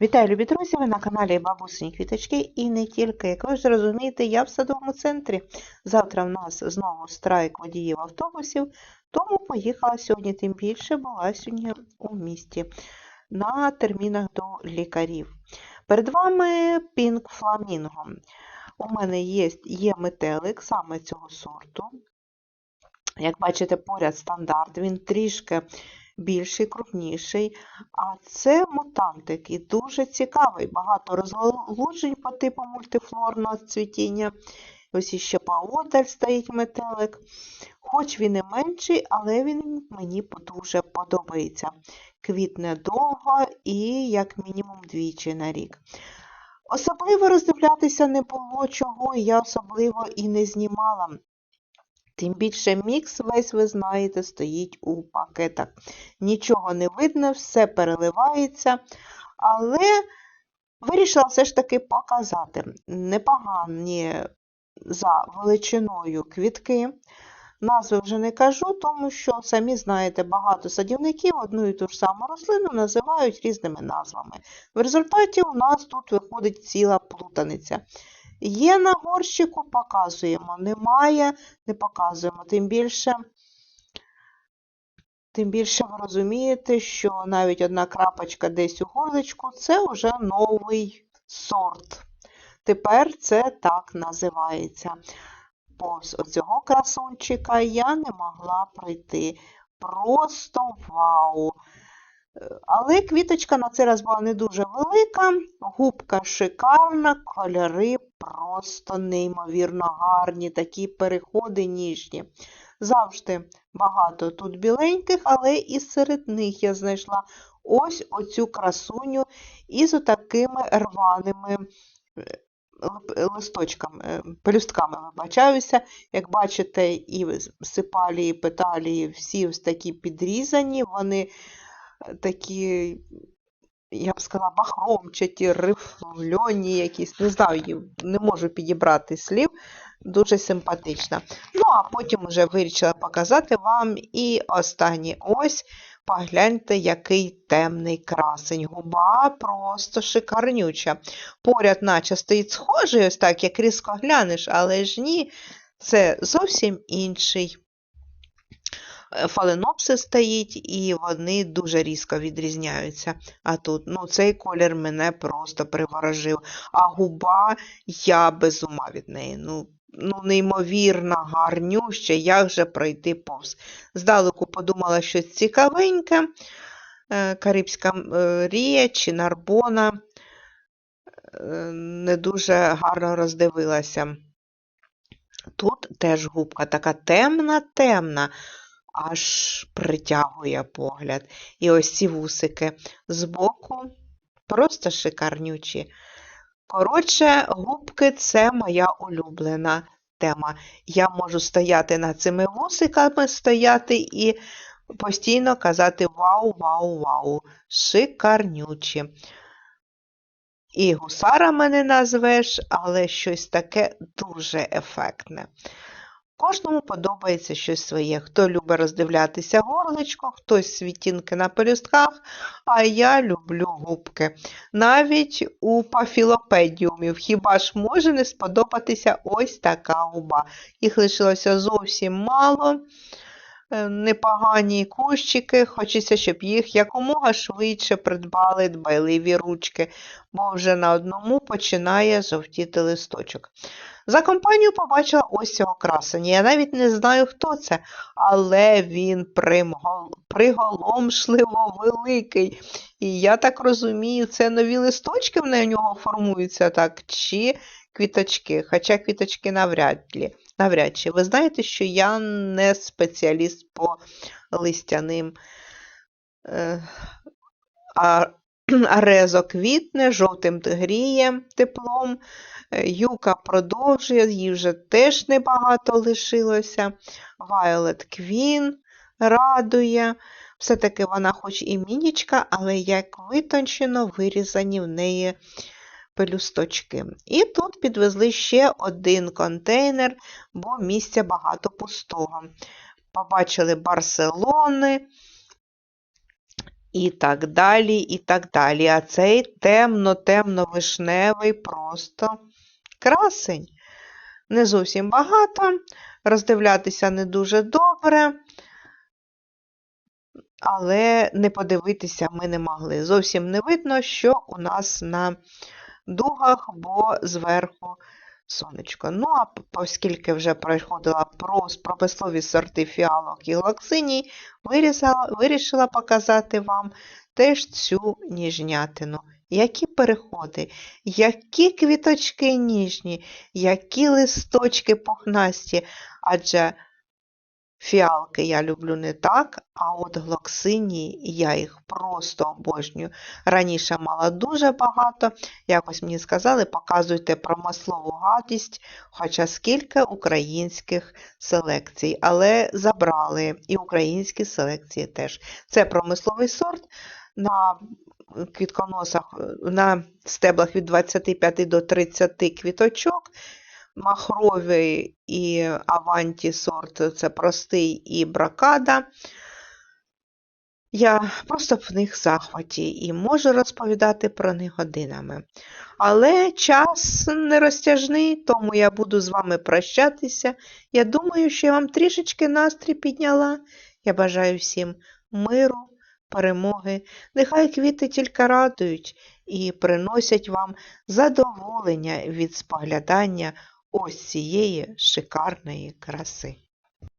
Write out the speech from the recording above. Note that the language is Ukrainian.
Вітаю, любі друзі! Ви на каналі Бабусині Квіточки і не тільки. Як ви ж розумієте, я в садовому центрі. Завтра в нас знову страйк водіїв автобусів, тому поїхала сьогодні, тим більше була сьогодні у місті на термінах до лікарів. Перед вами Pink Flamingo. У мене є, є метелик саме цього сорту. Як бачите, поряд стандарт, він трішки більший, крупніший. А це мутантик і дуже цікавий. Багато розгалуджень по типу мультифлорного цвітіння. Ось іще поодаль стоїть метелик. Хоч він і менший, але він мені дуже подобається. Квітне довго і як мінімум двічі на рік. Особливо роздивлятися не було чого, я особливо і не знімала. Тим більше мікс весь, ви знаєте, стоїть у пакетах. Нічого не видно, все переливається, але вирішила все ж таки показати непогані за величиною квітки. Назви вже не кажу, тому що, самі знаєте, багато садівників одну і ту ж саму рослину називають різними назвами. В результаті у нас тут виходить ціла плутаниця. Є на горщику, показуємо, немає, не показуємо. Тим більше, тим більше ви розумієте, що навіть одна крапочка десь у горличку це вже новий сорт. Тепер це так називається. Повз оцього красунчика я не могла пройти. Просто вау! Але квіточка на цей раз була не дуже велика, губка шикарна, кольори просто неймовірно гарні, такі переходи ніжні. Завжди багато тут біленьких, але і серед них я знайшла ось оцю красуню із отакими рваними листочками, пелюстками вибачаюся. Як бачите, і сипалії, петалії всі ось такі підрізані, вони такі, я б сказала, бахромчаті, рифльоні якісь, не знаю, не можу підібрати слів, дуже симпатична. Ну, а потім вже вирішила показати вам і останній ось. Погляньте, який темний красень. Губа просто шикарнюча. Поряд, наче стоїть схожий, ось так, як різко глянеш, але ж ні, це зовсім інший фаленопсис стоїть, і вони дуже різко відрізняються. А тут ну, цей колір мене просто приворожив. А губа я без ума від неї. ну, ну, Неймовірно, гарнюща, як же пройти повз. Здалеку подумала щось цікавеньке. Карибська рія чи Нарбона. Не дуже гарно роздивилася. Тут теж губка така темна-темна, аж притягує погляд. І ось ці вусики збоку просто шикарнючі. Коротше, губки це моя улюблена тема. Я можу стояти над цими вусиками, стояти і постійно казати вау, вау, вау, шикарнючі. І гусара мене назвеш, але щось таке дуже ефектне. Кожному подобається щось своє. Хто любить роздивлятися горличко, хтось світінки на пелюстках, а я люблю губки. Навіть у пафілопедіумів хіба ж може не сподобатися ось така губа. Їх лишилося зовсім мало. Е, непогані кущики, хочеться, щоб їх якомога швидше придбали дбайливі ручки, бо вже на одному починає жовтіти листочок. За компанію побачила ось цього красення. Я навіть не знаю, хто це, але він приголомшливо великий. І я так розумію, це нові листочки в нього формуються так, чи квіточки, хоча квіточки навряд ли. Навряд чи. Ви знаєте, що я не спеціаліст по листяним. Е, а Арезо квітне, жовтим гріє теплом. Е, юка продовжує, їй вже теж небагато лишилося. Violet Queen радує. Все-таки вона хоч і мінічка, але як витончено вирізані в неї пелюсточки. І тут підвезли ще один контейнер, бо місця багато пустого. Побачили Барселони І так далі, і так далі. А цей темно-темно-вишневий просто красень. Не зовсім багато, роздивлятися не дуже добре, але не подивитися ми не могли. Зовсім не видно, що у нас на дугах, бо зверху сонечко. Ну, а оскільки вже проходила про промислові сорти фіалок і глоксиній, вирішила показати вам теж цю ніжнятину. Які переходи, які квіточки ніжні, які листочки пухнасті, адже фіалки я люблю не так, а от глоксинії я їх просто обожнюю. Раніше мала дуже багато, якось мені сказали, показуйте промислову гадість, хоча скільки українських селекцій, але забрали і українські селекції теж. Це промисловий сорт на квітконосах, на стеблах від 25 до 30 квіточок. Махровий і аванті сорт це простий і бракада. Я просто в них захваті і можу розповідати про них годинами. Але час нерозтяжний, тому я буду з вами прощатися. Я думаю, що я вам трішечки настрій підняла. Я бажаю всім миру, перемоги. Нехай квіти тільки радують і приносять вам задоволення від споглядання ось цієї шикарної краси.